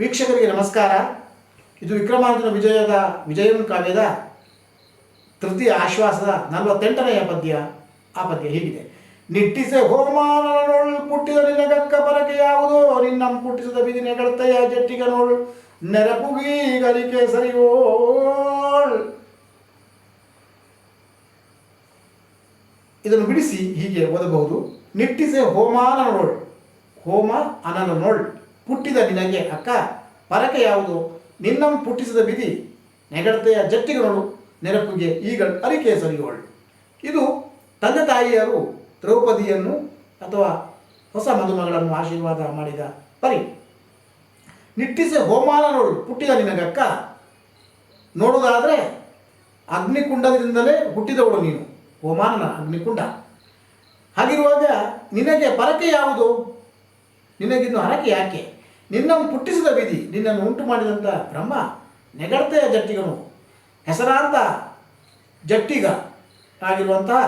ವೀಕ್ಷಕರಿಗೆ ನಮಸ್ಕಾರ. ಇದು ವಿಕ್ರಮಾರ್ಜುನ ವಿಜಯದ, ವಿಜಯಂ ಕಾವ್ಯದ ತೃತೀಯ ಆಶ್ವಾಸದ ನಲವತ್ತೆಂಟನೆಯ ಪದ್ಯ ಆ ಪದ್ಯ ಹೀಗಿದೆ. ನಿಟ್ಟಿಸೆ ಹೋಮಾನೊಳ್ ಪುಟ್ಟಿದ ನಿನಗಕ್ಕ ಪರಕೆ ಯಾವುದೋ ನಿನ್ನಂ ಪುಟ್ಟಿಸಿದ ಬಿದಿನ ನೆಗಳ್ತೆಯ ಜಟ್ಟಿಗನೋಳ್ ನೆರಪುಗಿ ಗರಿಕೆ ಸರಿಯೋಳ್ ಇದನ್ನು ಬಿಡಿಸಿ ಹೀಗೆ ಓದಬಹುದು. ನಿಟ್ಟಿಸೆ ಹೋಮಾನನೊಳ್. ಹೋಮ ಅನನನೊಳ್. ಪುಟ್ಟಿದ ನಿನಗೆ ಅಕ್ಕ, ಪರಕೆ ಯಾವುದು? ನಿನ್ನಂ ಪುಟ್ಟಿಸಿದ ಬಿದಿ. ನೆಗಡತೆಯ ಜಟ್ಟಿಗಳು ನೆನಪಿಗೆ ಈಗ ಅರಿಕೆ ಸರಿಯೋಳು ಇದು ತಂದೆ ತಾಯಿಯರು ದ್ರೌಪದಿಯನ್ನು ಅಥವಾ ಹೊಸ ಮದುಮಗಳನ್ನು ಆಶೀರ್ವಾದ ಮಾಡಿದ ಪರಿ. ನಿಟ್ಟಿಸೆ ನೋಡು ಪುಟ್ಟಿದ ನಿನಗಕ್ಕ ನೋಡುವುದಾದರೆ ಅಗ್ನಿಕುಂಡದಿಂದಲೇ ಹುಟ್ಟಿದವಳು ನೀನು ಹೋಮಾನನ ಅಗ್ನಿಕುಂಡ. ಹಾಗಿರುವಾಗ ನಿನಗೆ ಪರಕೆ ಯಾವುದು? ನಿನಗಿನ್ನು ಹರಕೆ ಯಾಕೆ? ನಿನ್ನನ್ನು ಪುಟ್ಟಿಸಿದ ವಿಧಿ, ನಿನ್ನನ್ನು ಉಂಟು ಮಾಡಿದಂಥ ಬ್ರಹ್ಮ ನೆಗಡತೆಯ ಜಟ್ಟಿಗನು. ಹೆಸರಾಂತ ಜಟ್ಟಿಗ ಆಗಿರುವಂತಹ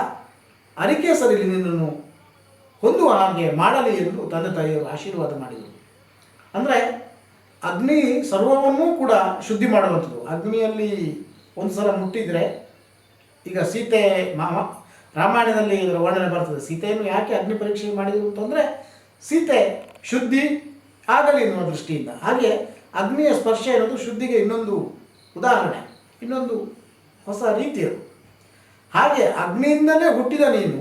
ಸರಿಲಿ ನಿನ್ನನ್ನು ಹೊಂದುವ ಹಾಗೆ ಮಾಡಲಿ ಎಂದು ತಂದೆ ತಾಯಿಯವರು ಆಶೀರ್ವಾದ ಮಾಡಿದರು. ಅಂದರೆ ಅಗ್ನಿ ಸರ್ವವನ್ನೂ ಕೂಡ ಶುದ್ಧಿ ಮಾಡುವಂಥದ್ದು. ಅಗ್ನಿಯಲ್ಲಿ ಒಂದು ಸಲ ಮುಟ್ಟಿದರೆ ಈಗ ಸೀತೆ ಮಾಮ ರಾಮಾಯಣದಲ್ಲಿ ಇದರ ವರ್ಣನೆ ಬರ್ತದೆ. ಸೀತೆಯನ್ನು ಯಾಕೆ ಅಗ್ನಿ ಪರೀಕ್ಷೆ ಮಾಡಿದರು ಅಂತಂದರೆ ಸೀತೆ ಶುದ್ಧಿ ಆಗಲಿ ಎನ್ನುವ ದೃಷ್ಟಿಯಿಂದ. ಹಾಗೆ ಅಗ್ನಿಯ ಸ್ಪರ್ಶ ಇರೋದು ಶುದ್ಧಿಗೆ ಇನ್ನೊಂದು ಉದಾಹರಣೆ, ಇನ್ನೊಂದು ಹೊಸ ರೀತಿಯದು ಹಾಗೆ ಅಗ್ನಿಯಿಂದಲೇ ಹುಟ್ಟಿದ ನೀನು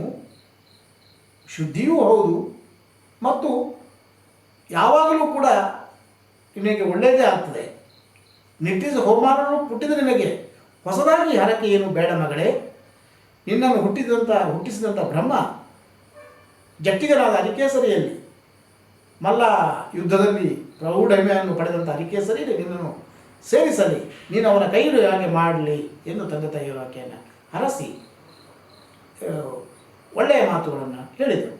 ಶುದ್ಧಿಯೂ ಹೌದು, ಮತ್ತು ಯಾವಾಗಲೂ ಕೂಡ ನಿನಗೆ ಒಳ್ಳೆಯದೇ ಆಗ್ತದೆ. ನಿಟ್ಟಿಸ ಹೋಮಾನನು ಹುಟ್ಟಿದ ನಿನಗೆ ಹೊಸದಾಗಿ ಹರಕೆ ಏನು ಬೇಡ ಮಗಳೇ. ನಿನ್ನನ್ನು ಹುಟ್ಟಿದಂಥ ಹುಟ್ಟಿಸಿದಂಥ ಬ್ರಹ್ಮ ಜಟ್ಟಿಗನಾದ ಅರಿಕೇಸರಿಯಲ್ಲಿ ಮಲ್ಲ ಯುದ್ಧದಲ್ಲಿ ಪ್ರೌಢಮೆಯನ್ನು ಪಡೆದಂಥ ಹರಿಕೇಸರಿ ನಿನ್ನನ್ನು ಸೇರಿಸಲಿ ನೀನು ಅವನ ಕೈಯಲ್ಲಿ ಹಾಗೆ ಮಾಡಲಿ ಎಂದು ತಂದೆ ತಾಯಿಯ ಆಕೆಯನ್ನು ಹರಸಿ ಒಳ್ಳೆಯ ಮಾತುಗಳನ್ನು ಹೇಳಿದರು.